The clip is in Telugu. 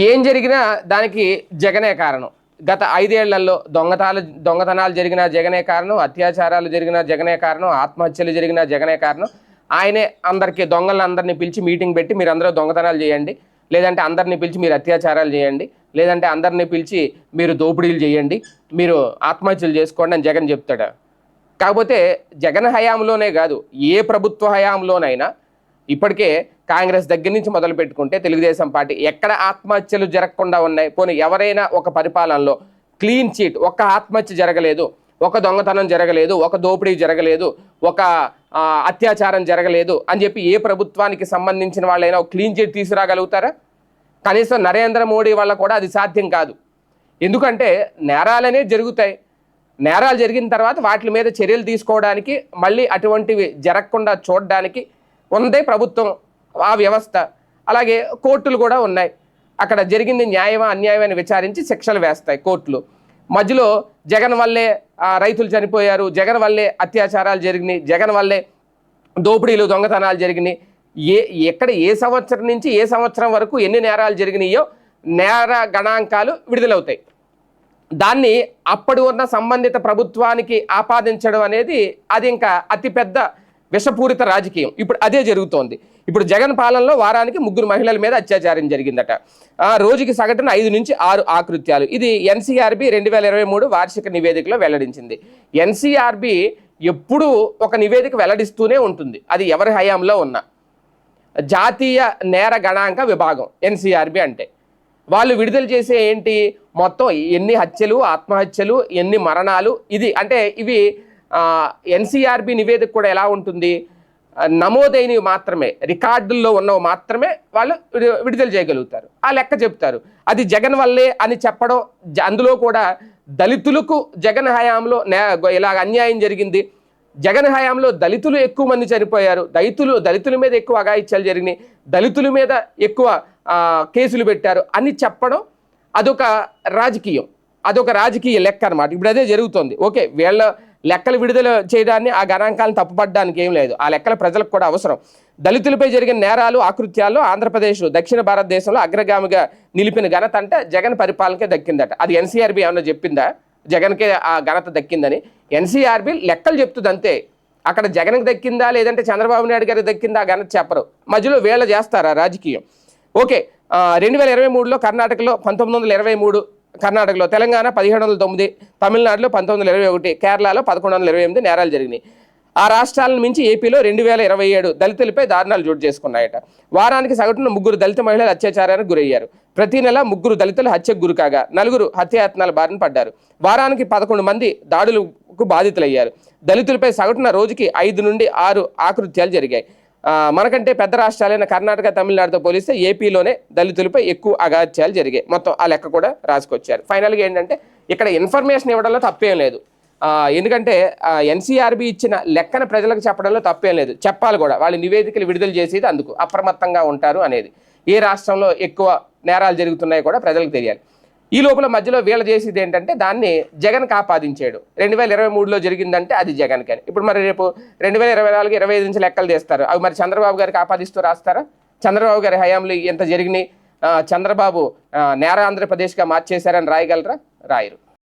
ఏం జరిగినా దానికి జగనే కారణం. గత ఐదేళ్ళలో దొంగతాలు దొంగతనాలు జరిగిన జగనే కారణం అత్యాచారాలు జరిగిన జగనే కారణం ఆత్మహత్యలు జరిగిన జగనే కారణం. ఆయనే అందరికీ దొంగలందరినీ పిలిచి మీటింగ్ పెట్టి మీరు అందరూ దొంగతనాలు చేయండి. లేదంటే అందరినీ పిలిచి మీరు అత్యాచారాలు చేయండి. లేదంటే అందరినీ పిలిచి మీరు దోపిడీలు చేయండి. మీరు ఆత్మహత్యలు చేసుకోండి అని జగన్ చెప్తాడు. కాకపోతే జగన్ హయాంలోనే కాదు ఏ ప్రభుత్వ హయాంలోనైనా ఇప్పటికే కాంగ్రెస్ దగ్గర నుంచి మొదలు పెట్టుకుంటే తెలుగుదేశం పార్టీ ఎక్కడ ఆత్మహత్యలు జరగకుండా ఉన్నాయి. పోనీ ఎవరైనా ఒక పరిపాలనలో క్లీన్ చీట్ ఒక్క ఆత్మహత్య జరగలేదు ఒక దొంగతనం జరగలేదు ఒక దోపిడీ జరగలేదు ఒక అత్యాచారం జరగలేదు అని చెప్పి ఏ ప్రభుత్వానికి సంబంధించిన వాళ్ళైనా ఒక క్లీన్ చీట్ తీసుకురాగలుగుతారా? కనీసం నరేంద్ర మోడీ వల్ల కూడా అది సాధ్యం కాదు. ఎందుకంటే నేరాలనే జరుగుతాయి. నేరాలు జరిగిన తర్వాత వాటి మీద చర్యలు తీసుకోవడానికి మళ్ళీ అటువంటివి జరగకుండా చూడడానికి ఉందే ప్రభుత్వం ఆ వ్యవస్థ. అలాగే కోర్టులు కూడా ఉన్నాయి. అక్కడ జరిగింది న్యాయమా అన్యాయమా అని విచారించి శిక్షలు వేస్తాయి కోర్టులు. మధ్యలో జగన్ వల్లే రైతులు చనిపోయారు. జగన్ వల్లే అత్యాచారాలు జరిగినాయి. జగన్ వల్లే దోపిడీలు దొంగతనాలు జరిగినాయి. ఏ ఎక్కడ ఏ సంవత్సరం నుంచి ఏ సంవత్సరం వరకు ఎన్ని నేరాలు జరిగినాయో నేర గణాంకాలు విడుదలవుతాయి. దాన్ని అప్పటి ఉన్న సంబంధిత ప్రభుత్వానికి ఆపాదించడం అనేది అది ఇంకా అతిపెద్ద విషపూరిత రాజకీయం. ఇప్పుడు అదే జరుగుతోంది. ఇప్పుడు జగన్ పాలనలో వారానికి ముగ్గురు మహిళల మీద అత్యాచారం జరిగిందట. ఆ రోజుకి సగటున ఐదు నుంచి ఆరు ఆకృత్యాలు. ఇది ఎన్సీఆర్బి రెండు వేల ఇరవై మూడు వార్షిక నివేదికలో వెల్లడించింది. ఎన్సీఆర్బి ఎప్పుడూ ఒక నివేదిక వెల్లడిస్తూనే ఉంటుంది. అది ఎవరి హయాంలో ఉన్నా. జాతీయ నేర గణాంక విభాగం ఎన్సీఆర్బి అంటే. వాళ్ళు విడుదల చేసే ఏంటి? మొత్తం ఎన్ని హత్యలు ఆత్మహత్యలు ఎన్ని మరణాలు ఇది అంటే ఇవి ఎన్సీఆర్బి నివేదిక కూడా ఎలా ఉంటుంది? నమోదైనవి మాత్రమే రికార్డుల్లో ఉన్నవి మాత్రమే వాళ్ళు విడుదల చేయగలుగుతారు. ఆ లెక్క చెప్తారు. అది జగన్ వల్లే అని చెప్పడం జ- అందులో కూడా దళితులకు జగన్ హయాంలో నే ఇలాగ అన్యాయం జరిగింది. జగన్ హయాంలో దళితులు ఎక్కువ మంది చనిపోయారు. దళితులు దళితుల మీద ఎక్కువ అగాయిత్యాలు జరిగినాయి. దళితుల మీద ఎక్కువ కేసులు పెట్టారు అని చెప్పడం అదొక రాజకీయం. అదొక రాజకీయ లెక్క అనమాట ఇప్పుడు అదే జరుగుతుంది. ఓకే వీళ్ళ లెక్కలు విడుదల చేయడాన్ని ఆ గణాంకాలను తప్పుపడడానికి ఏం లేదు. ఆ లెక్కలు ప్రజలకు కూడా అవసరం. దళితులపై జరిగిన నేరాలు ఆకృత్యాల్లో ఆంధ్రప్రదేశ్ దక్షిణ భారతదేశంలో అగ్రగామిగా నిలిపిన ఘనత అంటే జగన్ పరిపాలనకే దక్కిందట. అది ఎన్సీఆర్బి ఏమన్నా చెప్పిందా? జగన్కే ఆ ఘనత దక్కిందని. ఎన్సీఆర్బి లెక్కలు చెప్తుంది అంతే అక్కడ జగన్కి దక్కిందా? లేదంటే చంద్రబాబు నాయుడు గారికి దక్కిందా? ఘనత చెప్పరు. మధ్యలో వేళ చేస్తారా? రాజకీయం. ఓకే. రెండు వేల ఇరవై మూడులో కర్ణాటకలో పంతొమ్మిది వందల ఇరవై మూడు కర్ణాటకలో తెలంగాణ పదిహేడు వందల తొమ్మిది తమిళనాడులో పంతొమ్మిది వందల ఇరవై ఒకటి కేరళలో పదకొండు వందల ఇరవై ఎనిమిది నేరాలు జరిగినాయి. ఆ రాష్ట్రాలను మించి ఏపీలో రెండు వేల ఇరవై ఏడు దళితులపై దారుణాలు చోటు చేసుకున్నాయట. వారానికి సగటున ముగ్గురు దళిత మహిళలు అత్యాచారానికి గురయ్యారు. ప్రతి నెల ముగ్గురు దళితులు హత్యకు గురి కాగా నలుగురు హత్యాయత్నాల బారిన పడ్డారు. వారానికి పదకొండు మంది దాడులకు బాధితులయ్యారు. దళితులపై సగటున రోజుకి ఐదు నుండి ఆరు ఆకృత్యాలు జరిగాయి. మనకంటే పెద్ద రాష్ట్రాలైన కర్ణాటక తమిళనాడుతో పోలిస్తే ఏపీలోనే దళితులపై ఎక్కువ అగాధ్యాలు జరిగాయి. మొత్తం ఆ లెక్క కూడా రాసుకొచ్చారు. ఫైనల్గా ఏంటంటే ఇక్కడ ఇన్ఫర్మేషన్ ఇవ్వడంలో తప్పేం లేదు. ఎందుకంటే ఎన్సీఆర్బి ఇచ్చిన లెక్కన ప్రజలకు చెప్పడంలో తప్పేం లేదు. చెప్పాలి కూడా. వాళ్ళు నివేదికలు విడుదల చేసేది అందుకు. అప్రమత్తంగా ఉంటారు అనేది. ఏ రాష్ట్రంలో ఎక్కువ నేరాలు జరుగుతున్నాయో కూడా ప్రజలకు తెలియాలి. ఈ లోపల మధ్యలో వీళ్ళ చేసేది ఏంటంటే దాన్ని జగన్ ఆపాదించాడు రెండు వేల ఇరవై మూడులో జరిగిందంటే అది జగన్ కానీ ఇప్పుడు మరి రేపు రెండు వేల ఇరవై నాలుగు ఇరవై ఐదు నుంచి లెక్కలు తీస్తారు. అవి మరి చంద్రబాబు గారికి ఆపాదిస్తూ రాస్తారా? చంద్రబాబు గారి హయాంలో ఎంత జరిగినాయి? చంద్రబాబు నేర ఆంధ్రప్రదేశ్గా మార్చేశారని రాయగలరా? రాయరు.